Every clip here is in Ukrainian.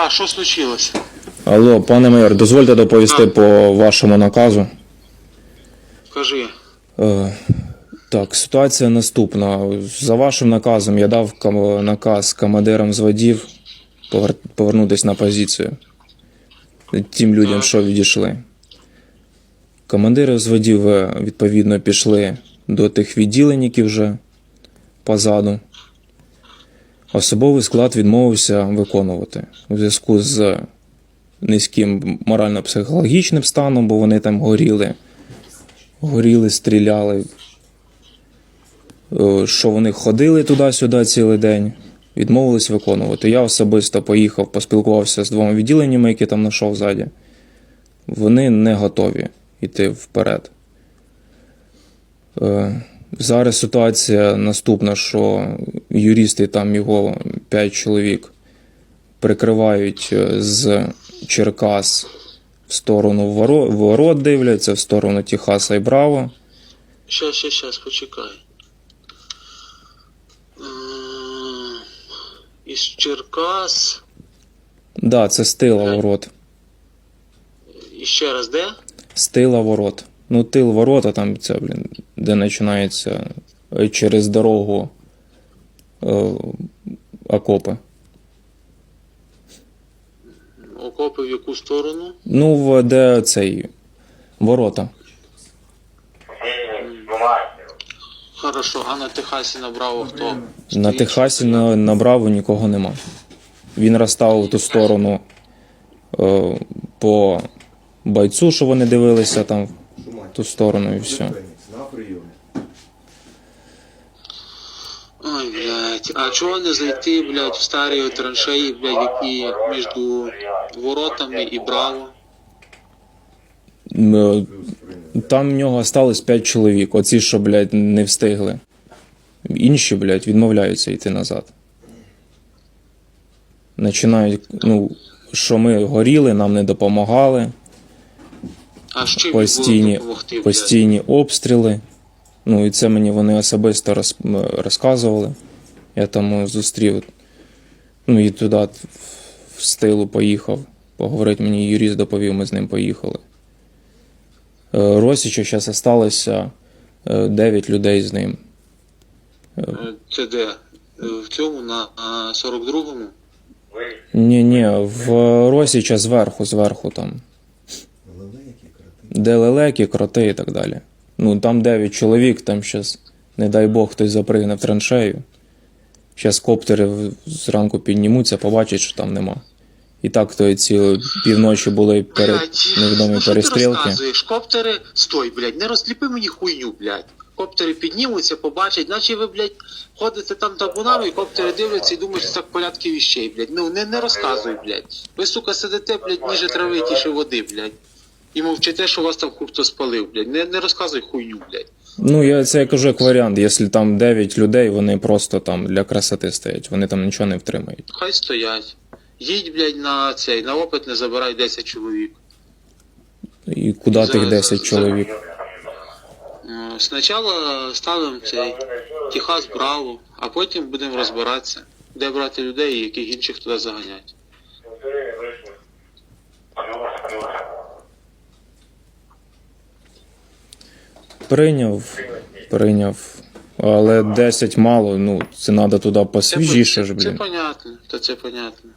Да, що случилось? Алло, пане майор, дозвольте доповісти по вашому наказу. Кажи. Е, так, ситуація наступна. За вашим наказом я дав кам- наказ командирам зводів повер- повернутися на позицію. Тим людям, що відійшли. Командири зводів е, відповідно пішли до тих відділень, які вже позаду. Особовий склад відмовився виконувати у зв'язку з низьким морально-психологічним станом, бо вони там горіли горіли, стріляли. Е, Що вони ходили туди-сюди цілий день, відмовились виконувати. Я особисто поїхав, поспілкувався з двома відділеннями, які там знайшов ззаді. Вони не готові йти вперед. Зараз ситуація наступна, що юристи, там його 5 чоловік, прикривають е, з Черкас в сторону ворот дивляться, в сторону Техаса і Браво. Щас, щас, щас, почекай. Із Черкас. Да, це з тила ворот. І ще раз де? З тила ворот. Ну, тил ворота, там це, блін, де починається е, через дорогу е, окопи. Окопи в яку сторону? Ну, в- де цей ворота. Хорошо, а на Техасі набрав хто? На Техасі на, на Браво нікого нема. Він розставив ту сторону е, по бойцу, що вони дивилися там ту сторону і все. На. Ой, блядь, а чого не зайти, блядь, в старі траншеї, блядь, які між воротами і Браво? Е, Там в нього осталось 5 чоловік, оці, що, блядь, не встигли. Інші, блядь, відмовляються йти назад. Починають, ну, що ми горіли, нам не допомагали, постійні, постійні обстріли. Ну, і це мені вони особисто роз, розказували. Я там е, зустрів, ну і туди в стилу поїхав. Поговорити мені юрист доповів, ми з ним поїхали. Е, Росіча зараз залишилося 9 людей з ним. Е, Це де? В цьому, на на 42-му? Ні, ні, в Росіча зверху, зверху там. Де лелеки, кроти і так далі. Ну, там 9 чоловік, там щас, не дай Бог, хтось запригне в траншею. Щас коптери зранку піднімуться, побачать, що там нема. І так то ці півночі були перед Блядь, невідомі ну що ти перестрілки. розказуєш? Коптери, стой, блядь, не розліпи мені хуйню, блядь. Коптери піднімуться, побачать, наче ви, блядь, ходите там табунами, і коптери дивляться і думають, що так порядки віщей, блядь. Ну не, не розказуй, блядь. Ви, сука, сидите, блядь, ніже трави, тіше води, блядь. І мовчите, що вас там хто спалив, блядь. Не, не розказуй хуйню, блядь. Ну, я це я кажу як варіант. Якщо там 9 людей, вони просто там для красоти стоять, вони там нічого не втримають. Хай стоять. Їдь, блядь, на цей, на опит не забирай 10 чоловік. І куди тих 10 чоловік? Е, Спочатку ставимо цей Техас Браво, а потім будемо розбиратися, де брати людей і яких інших туди заганять. Прийняв, прийняв. Але 10 мало, ну, це треба туди посвіжіше ж, це, це понятно, то це понятно.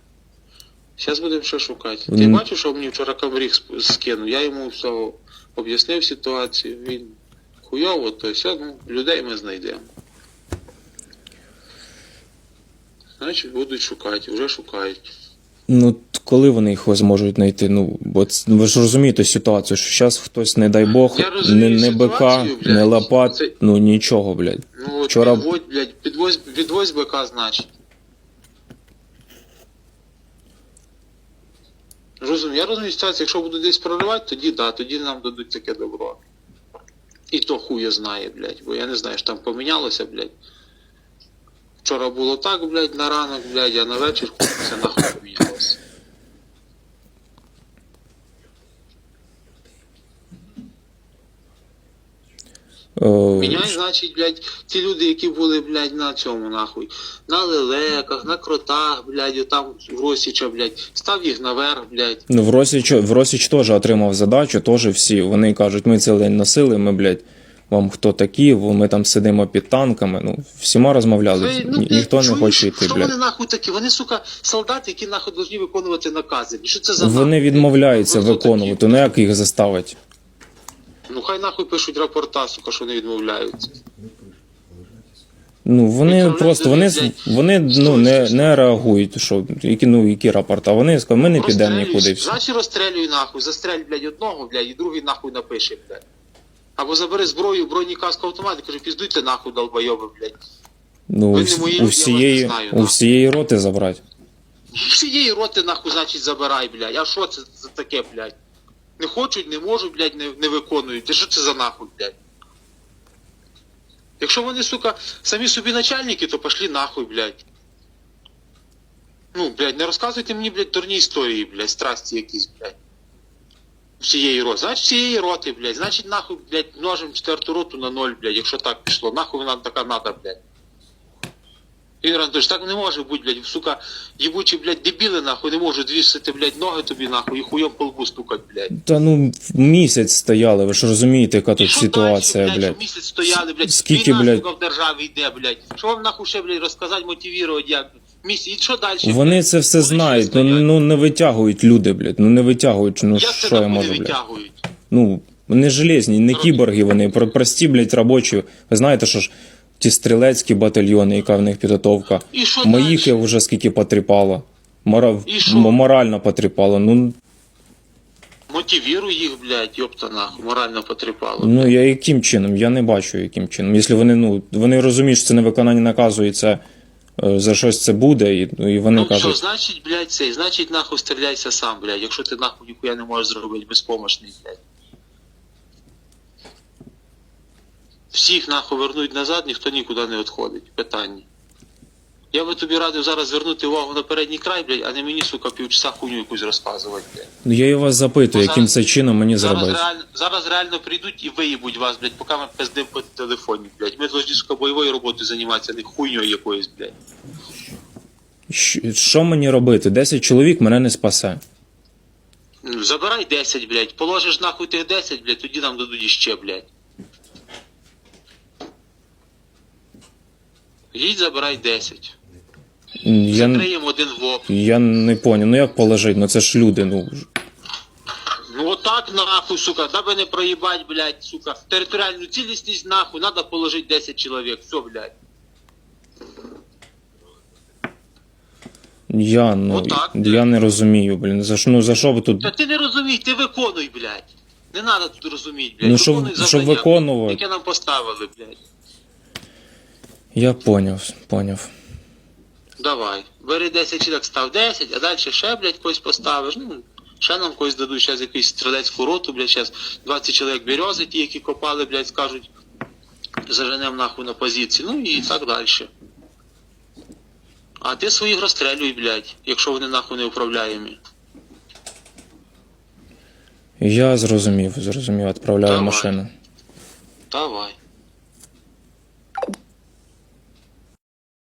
Зараз будемо що шукати. Ти М. бачиш, що мені вчора камріг сп- скинув? Я йому все об'яснив ситуацію, він хуйово, то все, ну, людей ми знайдемо. Значить, будуть шукати, вже шукають. Ну, коли вони їх зможуть знайти? Ну, бо ц- ви ж розумієте ситуацію, що зараз хтось, не дай Бог, Я розумію не, не БК, ситуацію, блядь. не лопат, Це- ну нічого, блядь. Ну, от Вчора- підводь, блядь, підвозь, підвозь БК, значить. Розумію, я розумію ситуацію, якщо буду десь проривати, тоді да, тоді нам дадуть таке добро. І то хуя знає, блядь, бо я не знаю, що там помінялося, блядь. Вчора було так, блядь, на ранок, блядь, а на вечір хуй це нахуй помінялося. Е, Міняй, значить, блядь, ті люди, які були, блядь, на цьому, нахуй, на лелеках, на кротах, блядь, там в Росіча, блядь, став їх наверх, блядь. Ну, в Росіч, в Росіч теж отримав задачу, теж всі. Вони кажуть, ми цілий день носили, ми, блядь, вам хто такі, ми там сидимо під танками. Ну, всіма розмовляли, Ви, ну, ти ніхто не чуєш, хоче йти, Що блядь. вони нахуй такі? Вони, сука, солдати, які нахуй повинні виконувати накази. Що це за Вони нахуй? відмовляються Ви хто виконувати, такі? ну як їх заставить? Ну хай нахуй пишуть рапорта, сука, що вони відмовляються. Ну вони Відправляють просто вони, людей, вони ну, не, не реагують, що які, ну, які рапорти, а вони скажуть, ми не підемо нікуди. і все. Значить розстрелюй нахуй, застрель, блядь, одного, блядь, і другий нахуй напише, блядь. Або забери зброю, броні каску автомат і каже, піздуйте нахуй, долбойоби, блядь. Ну, ви не вс- мої у люди, я вас всієї, не знаю, у всієї роти забрати. Всієї роти нахуй, значить, забирай, блядь. А що це за таке, блядь? Не хочуть, не можуть, блядь, не, не виконують. Що це за нахуй, блядь? Якщо вони, сука, самі собі начальники, то пошли нахуй, блядь. Ну, блядь, не розказуйте мені, блядь, дурні історії, блядь, страсті якісь, блядь. Всієї роти. Значить, всієї роти, блядь. Значить, нахуй, блядь, множимо четверту роту на ноль, блядь, якщо так пішло. Нахуй вона така надо, блядь. Ігор Анатольович, так не може бути, блядь, сука, єбучі, блядь, дебіли, нахуй, не можуть звісити, блядь, ноги тобі, нахуй, і хуйом по лбу стукать, блядь. Та ну місяць стояли, ви ж розумієте, яка тут ситуація, блядь. що місяць стояли, блядь, Скільки, війна, блядь? сука, в державі йде, блядь. Що вам нахуй ще, блядь, розказати, мотивувати, як? Місяць, і що далі? Вони це все знають, ну, ну не витягують люди, блядь, ну не витягують, ну Як це що я нахуй не можу, блядь. витягують? Ну, вони железні, не кіборги вони, про- прості, блядь, робочі. Ви знаєте, що ж ті стрілецькі батальйони, яка в них підготовка. І що Моїх я вже скільки потріпало. Мора... І що? Морально потріпало. Ну, Мотивіруй їх, блядь, йопта нахуй, морально потріпало. ну я яким чином? Я не бачу, яким чином. Якщо вони, ну, вони розуміють, що це не виконання наказу і це е, за щось це буде, і, ну, і вони Ну що, кажуть, значить, блядь, цей, значить, нахуй стріляйся сам, блядь, якщо ти нахуй ніхуя не можеш зробити, безпомощний, блядь. Всіх нахуй вернуть назад, ніхто нікуди не відходить. Питання. Я би тобі радив зараз звернути увагу на передній край, блядь, а не мені, сука, півчаса хуйню якусь розказувати, блядь. ну я і вас запитую, Ну, яким зараз- це чином мені Зараз зробити. реально, зараз реально прийдуть і виїбуть вас, блядь, поки ми пиздим по телефоні, блядь. Ми должні, сука, бойовою роботою займатися, а не хуйньою якоюсь, блядь. Щ- Що мені робити? 10 чоловік мене не спасе. Ну, Забирай 10, блядь. Положиш нахуй тих 10, блядь, тоді нам дадуть іще, блядь. Їдь, забирай 10. Я, Закриємо один воп. я не поняв, ну як положити? Ну це ж люди, ну. Ну отак нахуй, сука, даби не проїбать, блядь, сука. Територіальну цілісність нахуй, надо положити 10 чоловік. Все, блядь. Я, ну, Отак, я не розумію, блін. За що, ну, за що ви тут. Та ти не розумій, ти виконуй, блядь. Не треба тут розуміти, блядь. Ну, щоб- Виконуй щоб завдання, виконувати. Яке нам поставили, блядь. Я поняв, поняв. Давай. Бери 10 чоловік, став 10, а далі ще, блядь, когось поставиш. Ну, ще нам когось дадуть, зараз якусь стрілецьку роту, блядь, зараз 20 чоловік берези, ті, які копали, блядь, скажуть, заженем нахуй на позиції, ну і так далі. А ти своїх розстрелюй, блядь, якщо вони нахуй не управляємі. Я зрозумів, зрозумів, відправляю Давай. машину. Давай.